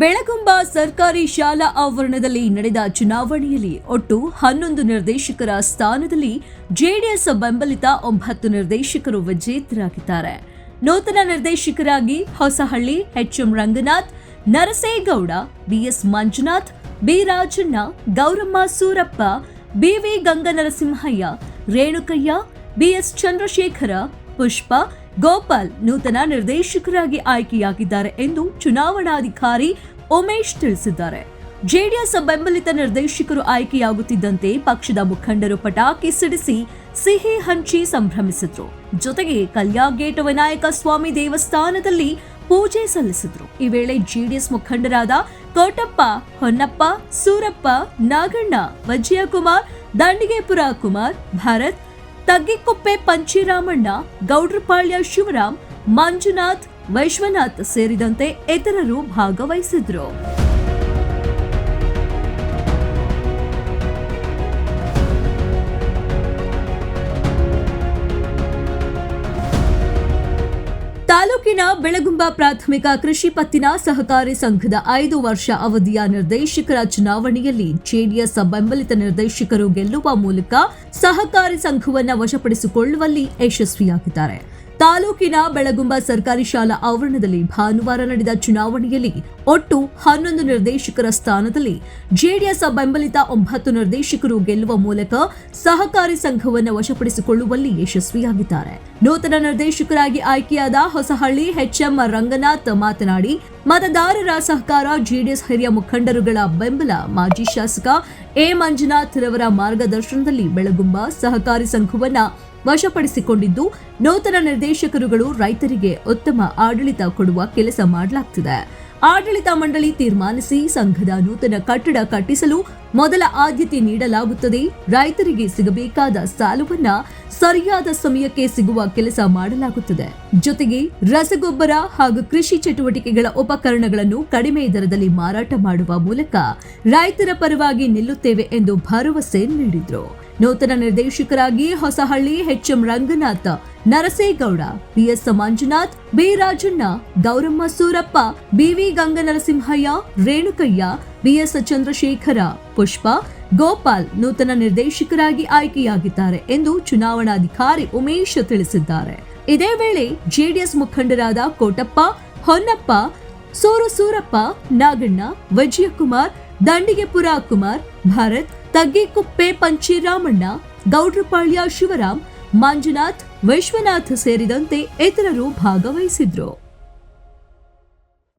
ಬೆಳಗುಂಬ ಸರ್ಕಾರಿ ಶಾಲಾ ಆವರಣದಲ್ಲಿ ನಡೆದ ಚುನಾವಣೆಯಲ್ಲಿ ಒಟ್ಟು ಹನ್ನೊಂದು ನಿರ್ದೇಶಕರ ಸ್ಥಾನದಲ್ಲಿ ಜೆಡಿಎಸ್ ಬೆಂಬಲಿತ ಒಂಬತ್ತು ನಿರ್ದೇಶಕರು ವಿಜೇತರಾಗಿದ್ದಾರೆ. ನೂತನ ನಿರ್ದೇಶಕರಾಗಿ Hosahalli HM Ranganath, Narasegowda, BS Manjunath, B Rajanna, Gowramma Surappa BV Ganganarasimhaiah, Renukaiah, BS Chandrashekara, Pushpa Gopal ನೂತನ ನಿರ್ದೇಶಕರಾಗಿ ಆಯ್ಕೆಯಾಗಿದ್ದಾರೆ ಎಂದು ಚುನಾವಣಾಧಿಕಾರಿ ಉಮೇಶ್ ತಿಳಿಸಿದ್ದಾರೆ. ಜೆಡಿಎಸ್ ಬೆಂಬಲಿತ ನಿರ್ದೇಶಕರು ಆಯ್ಕೆಯಾಗುತ್ತಿದ್ದಂತೆ ಪಕ್ಷದ ಮುಖಂಡರು ಪಟಾಕಿ ಸಿಡಿಸಿ ಸಿಹಿ ಹಂಚಿ ಸಂಭ್ರಮಿಸಿದ್ರು. ಜೊತೆಗೆ ಕಲ್ಯಾಗೇಟ್ ವಿನಾಯಕ ಸ್ವಾಮಿ ದೇವಸ್ಥಾನದಲ್ಲಿ ಪೂಜೆ ಸಲ್ಲಿಸಿದ್ರು. ಈ ವೇಳೆ ಜೆಡಿಎಸ್ ಮುಖಂಡರಾದ ಕೋಟಪ್ಪ, ಹೊನ್ನಪ್ಪ, ಸೂರಪ್ಪ, ನಾಗಣ್ಣ, ವಜಯಕುಮಾರ್, ದಂಡಿಗೆಪುರ ಕುಮಾರ್, ಭಾರತ್ ತಗ್ಗಿಕೊಪ್ಪೆ ಪಂಚಿರಾಮಣ್ಣ ಗೌಡ್ರಪಾಳ್ಯ ಶಿವರಾಮ್ ಮಂಜುನಾಥ್ ವೈಶ್ವನಾಥ್ ಸೇರಿದಂತೆ ಇತರರು ಭಾಗವಹಿಸಿದ್ರು. ತಾಲೂಕಿನ ಬೆಳಗುಂಬ ಪ್ರಾಥಮಿಕ ಕೃಷಿ ಪತ್ತಿನ ಸಹಕಾರಿ ಸಂಘದ ಐದು ವರ್ಷ ಅವಧಿಯ ನಿರ್ದೇಶಕರ ಚುನಾವಣೆಯಲ್ಲಿ ಜೆಡಿಎಸ್ ಬೆಂಬಲಿತ ನಿರ್ದೇಶಕರು ಗೆಲ್ಲುವ ಮೂಲಕ ಸಹಕಾರಿ ಸಂಘವನ್ನು ವಶಪಡಿಸಿಕೊಳ್ಳುವಲ್ಲಿ ಯಶಸ್ವಿಯಾಗಿದ್ದಾರೆ. ತಾಲೂಕಿನ ಬೆಳಗುಂಬ ಸರ್ಕಾರಿ ಶಾಲಾ ಆವರಣದಲ್ಲಿ ಭಾನುವಾರ ನಡೆದ ಚುನಾವಣೆಯಲ್ಲಿ ಒಟ್ಟು ಹನ್ನೊಂದು ನಿರ್ದೇಶಕರ ಸ್ಥಾನದಲ್ಲಿ ಜೆಡಿಎಸ್ ಬೆಂಬಲಿತ ಒಂಬತ್ತು ನಿರ್ದೇಶಕರು ಗೆಲ್ಲುವ ಮೂಲಕ ಸಹಕಾರಿ ಸಂಘವನ್ನು ವಶಪಡಿಸಿಕೊಳ್ಳುವಲ್ಲಿ ಯಶಸ್ವಿಯಾಗಿದ್ದಾರೆ. ನೂತನ ನಿರ್ದೇಶಕರಾಗಿ ಆಯ್ಕೆಯಾದ ಹೊಸಹಳ್ಳಿ ಎಚ್ಎಂ ರಂಗನಾಥ್ ಮಾತನಾಡಿ, ಮತದಾರರ ಸಹಕಾರ ಜೆಡಿಎಸ್ ಹಿರಿಯ ಮುಖಂಡರುಗಳ ಬೆಂಬಲ ಮಾಜಿ ಶಾಸಕ ಎ ಮಂಜುನಾಥ್ ರವರ ಮಾರ್ಗದರ್ಶನದಲ್ಲಿ ಬೆಳಗುಂಬ ಸಹಕಾರಿ ಸಂಘವನ್ನ ವಶಪಡಿಸಿಕೊಂಡಿದ್ದು, ನೂತನ ನಿರ್ದೇಶಕರುಗಳು ರೈತರಿಗೆ ಉತ್ತಮ ಆಡಳಿತ ಕೊಡುವ ಕೆಲಸ ಮಾಡಲಾಗ್ತಿದೆ. ಆಡಳಿತ ಮಂಡಳಿ ತೀರ್ಮಾನಿಸಿ ಸಂಘದ ನೂತನ ಕಟ್ಟಡ ಕಟ್ಟಿಸಲು ಮೊದಲ ಆದ್ಯತೆ ನೀಡಲಾಗುತ್ತದೆ. ರೈತರಿಗೆ ಸಿಗಬೇಕಾದ ಸಾಲವನ್ನ ಸರಿಯಾದ ಸಮಯಕ್ಕೆ ಸಿಗುವ ಕೆಲಸ ಮಾಡಲಾಗುತ್ತದೆ. ಜೊತೆಗೆ ರಸಗೊಬ್ಬರ ಹಾಗೂ ಕೃಷಿ ಚಟುವಟಿಕೆಗಳ ಉಪಕರಣಗಳನ್ನು ಕಡಿಮೆ ದರದಲ್ಲಿ ಮಾರಾಟ ಮಾಡುವ ಮೂಲಕ ರೈತರ ಪರವಾಗಿ ನಿಲ್ಲುತ್ತೇವೆ ಎಂದು ಭರವಸೆ ನೀಡಿದ್ರು. ನೂತನ ನಿರ್ದೇಶಕರಾಗಿ Hosahalli HM Ranganatha, Narasegowda BS Manjunath B Rajanna Gowramma Surappa, BV Ganganarasimhaiah, Renukaiah BS Chandrashekara, Pushpa, Gopal ನೂತನ ನಿರ್ದೇಶಕರಾಗಿ ಆಯ್ಕೆಯಾಗಿದ್ದಾರೆ ಎಂದು ಚುನಾವಣಾಧಿಕಾರಿ ಉಮೇಶ್ ತಿಳಿಸಿದ್ದಾರೆ. ಇದೇ ವೇಳೆ ಜೆಡಿಎಸ್ ಮುಖಂಡರಾದ ಕೋಟಪ್ಪ, ಹೊನ್ನಪ್ಪ, ಸೂರು ಸೂರಪ್ಪ, ನಾಗಣ್ಣ, ವಿಜಯಕುಮಾರ್, ದಂಡಿಗೆಪುರ ಕುಮಾರ್, ಭಾರತ್ ತಗ್ಗಿಕುಪ್ಪೆ ಪಂಚಿರಾಮಣ್ಣ ಗೌಡ್ರಪಾಳ್ಯ ಶಿವರಾಮ್ ಮಂಜುನಾಥ್ ವಿಶ್ವನಾಥ್ ಸೇರಿದಂತೆ ಇತರರು ಭಾಗವಹಿಸಿದ್ರು.